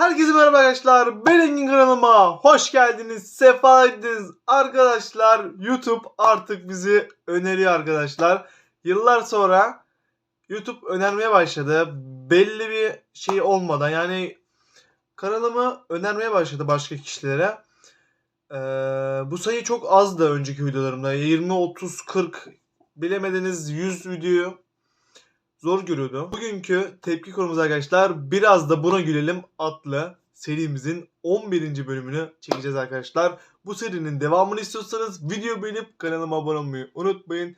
Herkese merhaba arkadaşlar. Ben Engin kanalıma hoş geldiniz. Sefa ettiniz. Arkadaşlar YouTube artık bizi öneriyor arkadaşlar. Yıllar sonra YouTube önermeye başladı. Belli bir şey olmadan yani kanalımı önermeye başladı başka kişilere. Ee, bu sayı çok azdı önceki videolarımda. 20, 30, 40 bilemediniz 100 video zor görüyordu. Bugünkü tepki konumuz arkadaşlar biraz da buna gülelim adlı serimizin 11. bölümünü çekeceğiz arkadaşlar. Bu serinin devamını istiyorsanız video beğenip kanalıma abone olmayı unutmayın.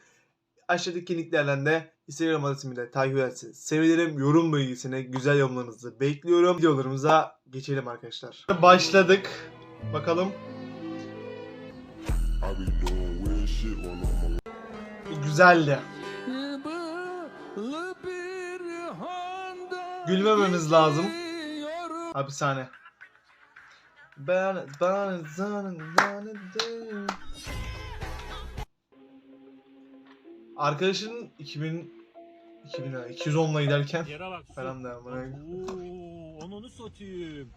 Aşağıdaki linklerden de Instagram adresimi takip ederseniz sevinirim. Yorum bilgisine güzel yorumlarınızı bekliyorum. Videolarımıza geçelim arkadaşlar. Başladık. Bakalım. I Gülmememiz lazım. Hapishane. Ben ben ben ben Arkadaşın 2000 2000 lira, 210'la giderken falan da amına. Oo, onu onu satayım.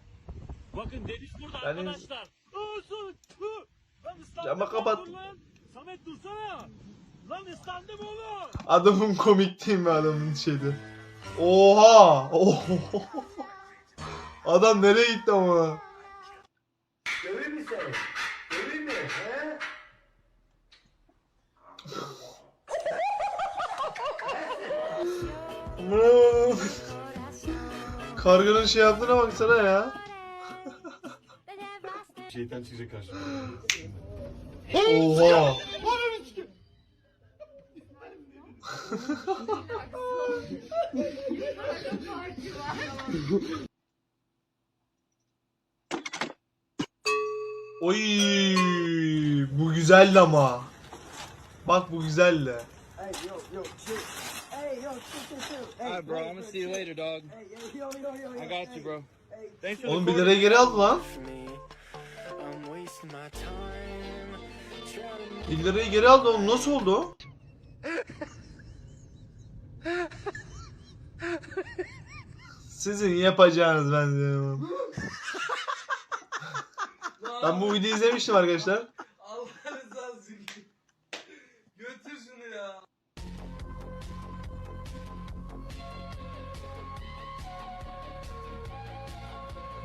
Bakın deniz burada Yani- arkadaşlar. Cama kapat. Samet dursana. Lan ıslandım oğlum. Adamın komik değil mi adamın şeydi? Oha! Oho! Adam nereye gitti ama? Döveyim mi seni? Döveyim mi? He? Karganın şey yaptığına baksana ya. Şeytan çıkacak karşıma. Oha! Oy, bu güzeldi ama. Bak bu güzeldi. Hey yo yo. Hey yo. Hey, Alright, bro. I'm gonna see you later, dog. Hey yo yo yo yo. I got you, bro. Hey. Thanks for Oğlum bir lirayı geri aldı lan. I'm wasting my time trying to 1 lirayı geri aldı oğlum nasıl oldu? Sizin yapacağınız ben diyorum. ben bu videoyu izlemiştim arkadaşlar. Allah rızası için. Götür şunu ya.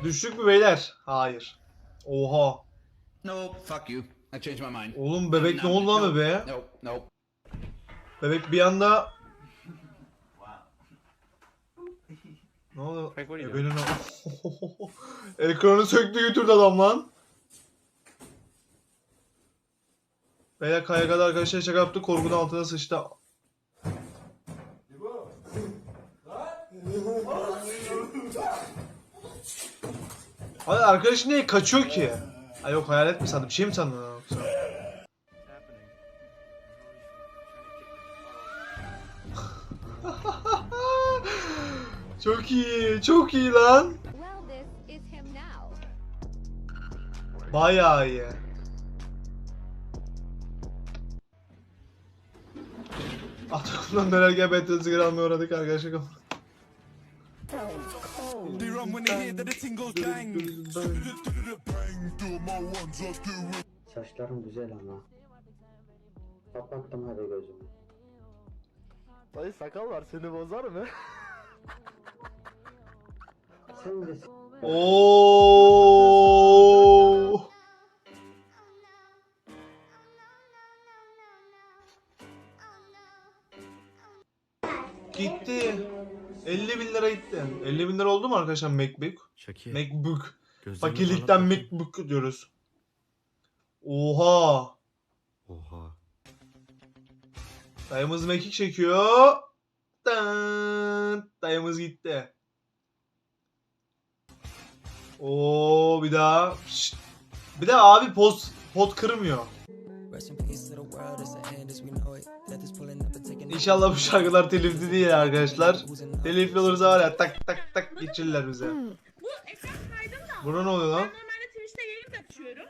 Düştük mü beyler? Hayır. Oha. Nope. Fuck you. I changed my mind. Oğlum bebek ne oldu lan bebeğe? Nope. Nope. Bebek bir anda... Ne oldu? Bebeğin o- Ekranı söktü götürdü adam lan. Beyler kaya kadar arkadaşlar şaka yaptı. Korkunun altına sıçtı. Abi arkadaş niye kaçıyor ki? Ay yok hayalet mi sandı? Bir şey mi sandın? Çok iyi, çok iyi lan. Bayağı iyi. Dönerken metal sigara almaya uğradık arkadaşlar. Saçlarım güzel ama. Kapattım hadi gözümü. Dayı sakal var seni bozar mı? Oo. Gitti. 50 bin lira gitti. 50 bin lira oldu mu arkadaşlar MacBook? Şaki. MacBook. Fakirlikten. MacBook diyoruz. Oha. Oha. Dayımız mekik çekiyor. Dayımız gitti. Oo bir daha. Şşt. Bir de abi poz pot kırmıyor. İnşallah bu şarkılar telifli değil arkadaşlar. Telifli olursa var ya tak tak tak geçirirler bize. Bu ekran kaydım da. Buna ne oluyor lan? Ben normalde Twitch'te yayın açıyorum.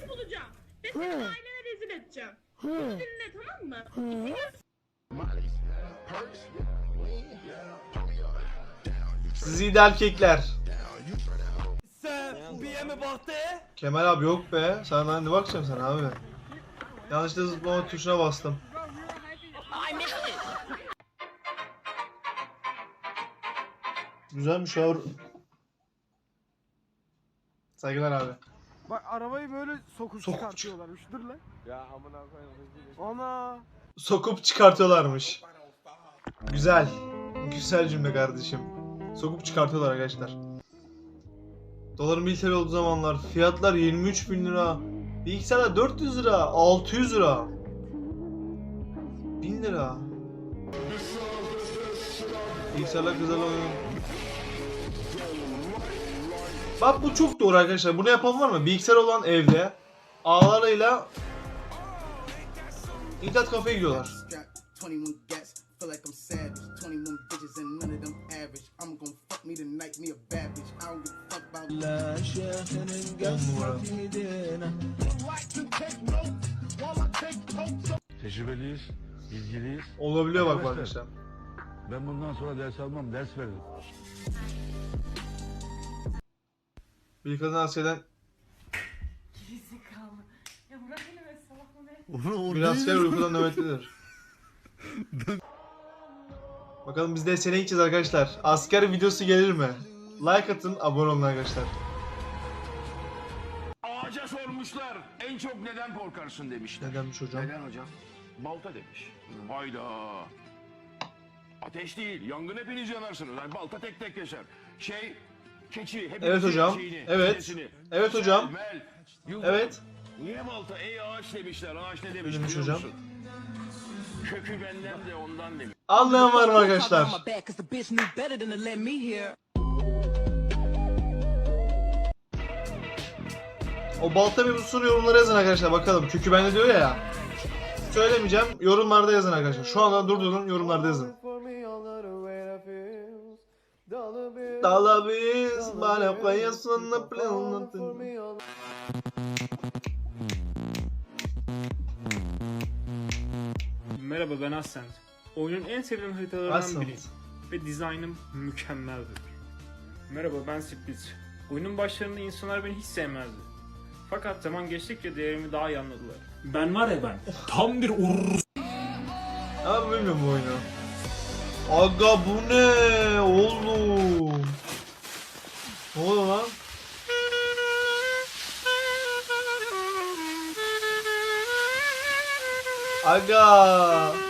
Ben bulacağım. Ve seni ailene rezil edeceğim. Dinle tamam mı? Siz iyi de erkekler. Bir mi baktı? Kemal abi yok be. Sen ben de bakacağım sana abi. Yanlışlıkla zıplama tuşuna bastım. Güzelmiş ya. Saygılar abi. Bak arabayı böyle sokup Sokup çıkartıyorlarmış. Dur lan. Ya amına koyayım. Ana. Sokup çıkartıyorlarmış. Güzel. Güzel cümle kardeşim. Sokup çıkartıyorlar arkadaşlar. Doların 1 TL olduğu zamanlar fiyatlar 23 bin lira. Bilgisayarlar 400 lira, 600 lira. 1000 lira. Bilgisayarlar güzel oyun. Bak bu çok doğru arkadaşlar. Bunu yapan var mı? Bilgisayar olan evde ağlarıyla internet kafeye gidiyorlar. About On numara. Tecrübeliyiz, bilgiliyiz. Olabiliyor bak Arkadaşlar. Ben bundan sonra ders almam, ders veririm. Bir kadın askerden Ya bırak beni be salak mı be? bir asker uykudan nöbetlidir. Bakalım biz de seneye gideceğiz arkadaşlar. Asker videosu gelir mi? Like atın, abone olun arkadaşlar. Ağaca sormuşlar, en çok neden korkarsın demişler. Nedenmiş hocam? Neden hocam? Balta demiş. Hayda. Ateş değil, yangın hepiniz yanarsınız. Yani balta tek tek yaşar. Şey, keçi, hepinizin Evet hocam, şeyini, evet. çilesini. Evet hocam. Mel. Evet. Niye balta? Ey ağaç demişler. Ağaç ne demiş demiş biliyor hocam? musun? Kökü benden de ondan demiş. Anlayan var mı arkadaşlar? O balta mevzusunu yorumlara yazın arkadaşlar bakalım. Kökü bende diyor ya. Söylemeyeceğim. Yorumlarda yazın arkadaşlar. Şu anda durdurun yorumlarda yazın. Dala biz bana koyasın da planlatın. Merhaba ben Ascent. Oyunun en sevilen haritalarından biriyim. Ve dizaynım mükemmeldir. Merhaba ben Split. Oyunun başlarında insanlar beni hiç sevmezdi. Fakat zaman geçtikçe değerimi daha iyi anladılar. Ben var ya ben. Tam bir urur. Abi bilmiyorum bu oyunu. Aga bu ne oğlum? Ne oluyor lan? Aga.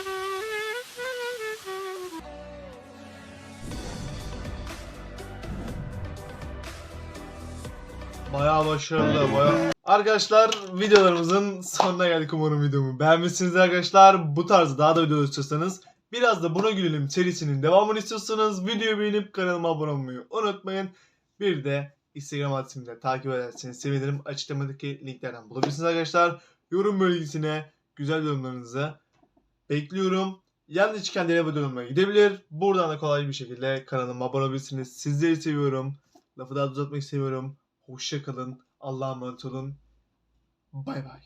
Başarılı, bayağı. Arkadaşlar videolarımızın sonuna geldik umarım videomu beğenmişsiniz arkadaşlar. Bu tarzda daha da video istiyorsanız biraz da buna gülelim serisinin devamını istiyorsanız videoyu beğenip kanalıma abone olmayı unutmayın. Bir de Instagram adresimle takip ederseniz sevinirim. Açıklamadaki linklerden bulabilirsiniz arkadaşlar. Yorum bölgesine güzel yorumlarınızı bekliyorum. Yanlış çıkan abone olmaya gidebilir. Buradan da kolay bir şekilde kanalıma abone olabilirsiniz. Sizleri seviyorum. Lafı daha da uzatmak istemiyorum. Hoşça kalın. Allah'a emanet olun. Bay bay.